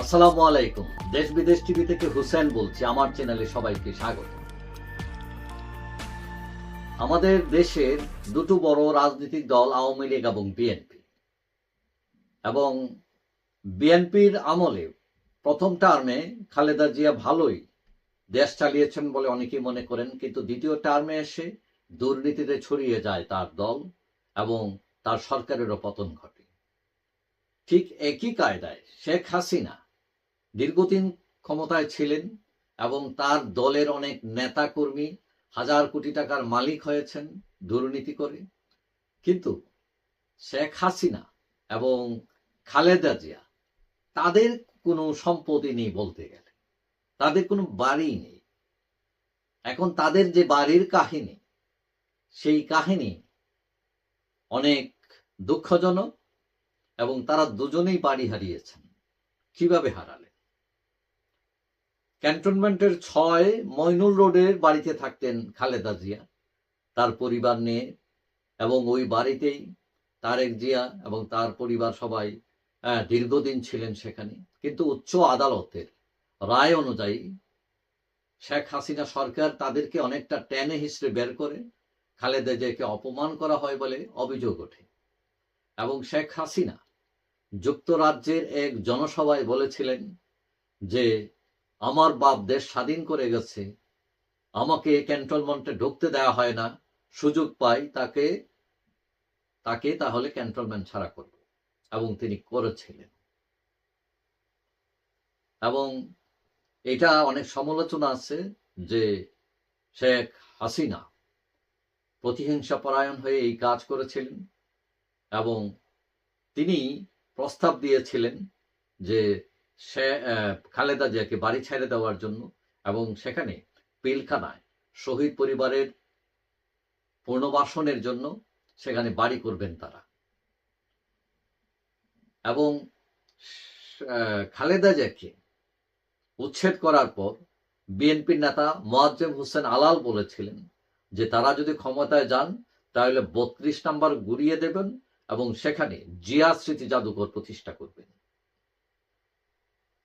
আসসালামু আলাইকুম। দেশ বিদেশ টিভি থেকে হুসেন বলছি, আমার চ্যানেলে সবাইকে স্বাগত। আমাদের দেশের দুটো বড় রাজনৈতিক দল, আওয়ামী লীগ এবং বিএনপি। এবং বিএনপির আমলে প্রথম টার্মে খালেদা জিয়া ভালোই দেশ চালিয়েছেন বলে অনেকেই মনে করেন, কিন্তু দ্বিতীয় টার্মে এসে দুর্নীতিতে ছড়িয়ে যায় তার দল এবং তার সরকারেরও পতন ঘটে। ঠিক একই কায়দায় শেখ হাসিনা দীর্ঘদিন ক্ষমতায় ছিলেন এবং তার দলের অনেক নেতা কর্মী হাজার কোটি টাকার মালিক হয়েছেন দুর্নীতি করে। কিন্তু শেখ হাসিনা এবং খালেদা জিয়া, তাদের কোনো সম্পত্তি নেই বলতে গেলে। তাদের কোনো বাড়ি নেই। এখন তাদের যে বাড়ির কাহিনী, সেই কাহিনী অনেক দুঃখজনক এবং তারা দুজনেই বাড়ি হারিয়েছেন। কীভাবে হারালেন? ক্যান্টনমেন্টের ছয় মইনুল রোডের বাড়িতে থাকতেন খালেদা জিয়া। তার পরিবার নিয়ে এবং ওই বাড়িতেই তারেক জিয়া এবং তার পরিবার সবাই দীর্ঘদিন ছিলেন সেখানে। কিন্তু উচ্চ আদালতের রায় অনুযায়ী শেখ হাসিনা সরকার তাদেরকে অনেকটা টেনে হিসেবে বের করে খালেদা জিয়াকে অপমান করা হয় বলে অভিযোগ ওঠে। এবং শেখ হাসিনা যুক্তরাজ্যের এক জনসভায় বলেছিলেন যে আমার বাপ দেশ স্বাধীন করে গেছে। আমাকে ক্যান্টনমেন্টে ঢুকতে দেওয়া হয় না। সুযোগ পাই তাকে তাকে তাহলে ক্যান্টনমেন্ট ছাড়া করব। এবং তিনি করেছিলেন। এবং এটা অনেক সমালোচনা আছে যে শেখ হাসিনা প্রতিহিংসা পরায়ণ হয়ে এই কাজ করেছিলেন এবং তিনি প্রস্তাব দিয়েছিলেন যে সে খালেদা জিয়াকে বাড়ি ছেড়ে দেওয়ার জন্য এবং সেখানে পিলখানায় শহীদ পরিবারের পুনর্বাসনের জন্য সেখানে বাড়ি করবেন তারা। এবং খালেদা জিয়াকে উচ্ছেদ করার পর বিএনপির নেতা মোয়াজ্জেম হোসেন আলাল বলেছিলেন যে, তারা যদি ক্ষমতায় যান, তাহলে বত্রিশ নাম্বার গুড়িয়ে দেবেন এবং সেখানে জিয়া স্মৃতি জাদুঘর প্রতিষ্ঠা করবেন।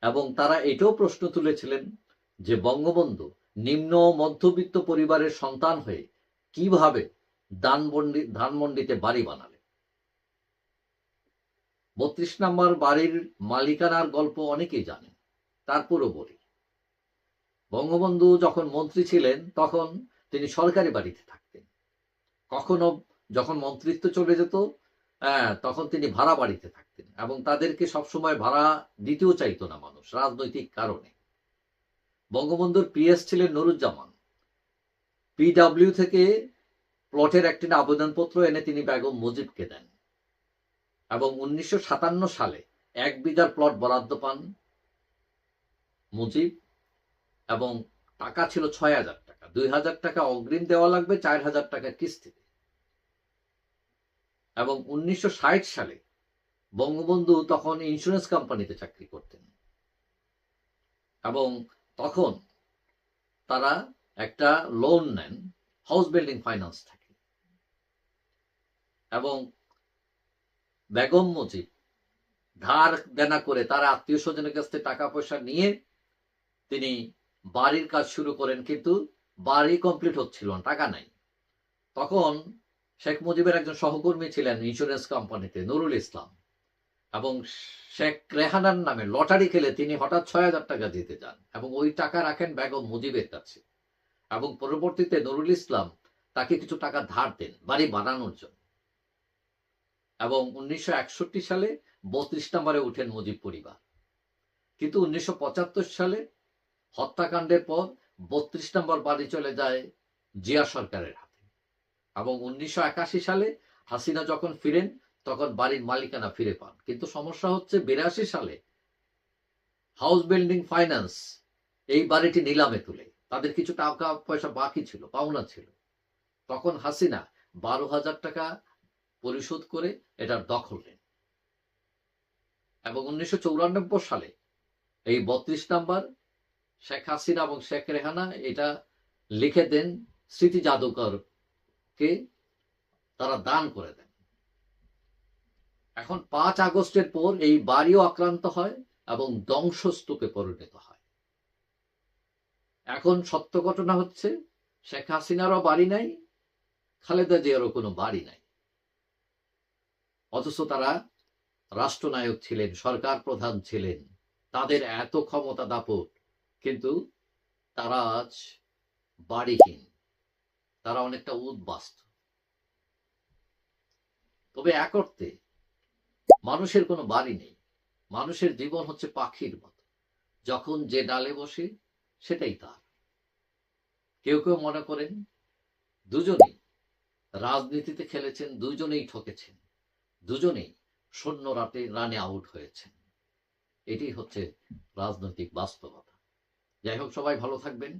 এবং তারা এটাও প্রশ্ন তুলেছিলেন যে বঙ্গবন্ধু নিম্ন মধ্যবিত্ত পরিবারের সন্তান হয়ে কীভাবে দানমন্ডি ধানমন্ডিতে বাড়ি বানালেন? বত্রিশ নম্বর বাড়ির মালিকানার গল্প অনেকেই জানেন, তারপরও বলি। বঙ্গবন্ধু যখন মন্ত্রী ছিলেন, তখন তিনি সরকারি বাড়িতে থাকতেন। কখনো যখন মন্ত্রিত্ব চলে যেত তখন তিনি ভাড়া বাড়িতে থাকতেন এবং তাদেরকে সবসময় ভাড়া দিতেও চাইতো না মানুষ, রাজনৈতিক কারণে। বঙ্গবন্ধুর পিএস ছিলেন নুরুজ্জামান। পিডাব্লিউ থেকে প্লটের একটি আবেদনপত্র এনে তিনি বেগম মুজিবকে দেন এবং উনিশশো সাতান্ন সালে এক বিঘার প্লট বরাদ্দ পান মুজিব এবং টাকা ছিল ছয় হাজার টাকা। দুই হাজার টাকা অগ্রিম দেওয়া লাগবে, চার হাজার টাকা কিস্তিতে। এবং উনিশশো ষাট সালে বঙ্গবন্ধু তখন ইন্স্যুরেন্স কোম্পানিতে চাকরি করতেন। এবং তখন তারা একটা লোন নেন হাউস বিল্ডিং ফাইন্যান্স থেকে। এবং বেগম মুজিব ধার দেনা করে তার আত্মীয় স্বজনের কাছ থেকে টাকা পয়সা নিয়ে তিনি বাড়ির কাজ শুরু করেন, কিন্তু বাড়ি কমপ্লিট হচ্ছিল না, টাকা নাই। তখন শেখ মুজিবের একজন সহকর্মী ছিলেন ইন্স্যুরেন্স কোম্পানিতে নুরুল ইসলাম। এবং শেখ রেহানার নামে লটারি খেলে তিনি হঠাৎ ছয় হাজার টাকা দিতে যান এবং ওই টাকা রাখেন বেগম মুজিবের কাছে। এবং পরবর্তীতে নুরুল ইসলাম তাকে কিছু টাকা ধার দেন বাড়ি বানানোর জন্য। এবং উনিশশো একষট্টি সালে বত্রিশ নম্বরে উঠেন মুজিব পরিবার। কিন্তু উনিশশো পঁচাত্তর সালে হত্যাকাণ্ডের পর বত্রিশ নম্বর বাড়ি চলে যায় জিয়া সরকারের হাতে। এবং উনিশশো একাশি সালে হাসিনা যখন ফিরেন, তখন বাড়ির মালিকানা ফিরে পান। কিন্তু সমস্যা হচ্ছে বিরাশি সালে হাউস বিল্ডিং ফাইন্যান্স এই বাড়িটি নিলামে তুলে। তাদের কিছু টাকা পয়সা বাকি ছিল, পাওনা ছিল। তখন হাসিনা বারো হাজার টাকা পরিশোধ করে এটার দখল নেন। এবং উনিশশো সালে এই বত্রিশ নাম্বার শেখ হাসিনা এবং শেখ রেহানা এটা লিখে দেন স্মৃতি জাদুকরকে তারা দান করে দেন। এখন পাঁচ আগস্টের পর এই বাড়িও আক্রান্ত হয় এবং ধ্বংসস্তূপে পরিণত হয়। এখন সত্য ঘটনা হচ্ছে, শেখ হাসিনারও বাড়ি নাই, খালেদা জিয়ারও কোনো বাড়ি নাই। অথচ তারা রাষ্ট্রনায়ক ছিলেন, সরকার প্রধান ছিলেন, তাদের এত ক্ষমতা দাপট, কিন্তু তারা আজ বাড়িহীন তারা অনেকটা উদ্বাস্ত। তবে এক অর্থে, মানুষের কোনো বাড়ি নেই। মানুষের জীবন হচ্ছে পাখির মতো। যখন যে ডালে বসে, সেটাই তার। কেউ কেউ মনে করেন, দুজনেই রাজনীতিতে খেলেছেন, দুজনেই ঠকেছেন। দুজনেই শূন্য রাতে রানে আউট হয়েছেন। এটি হচ্ছে রাজনৈতিক বাস্তবতা। যাই হোক, সবাই ভালো থাকবেন।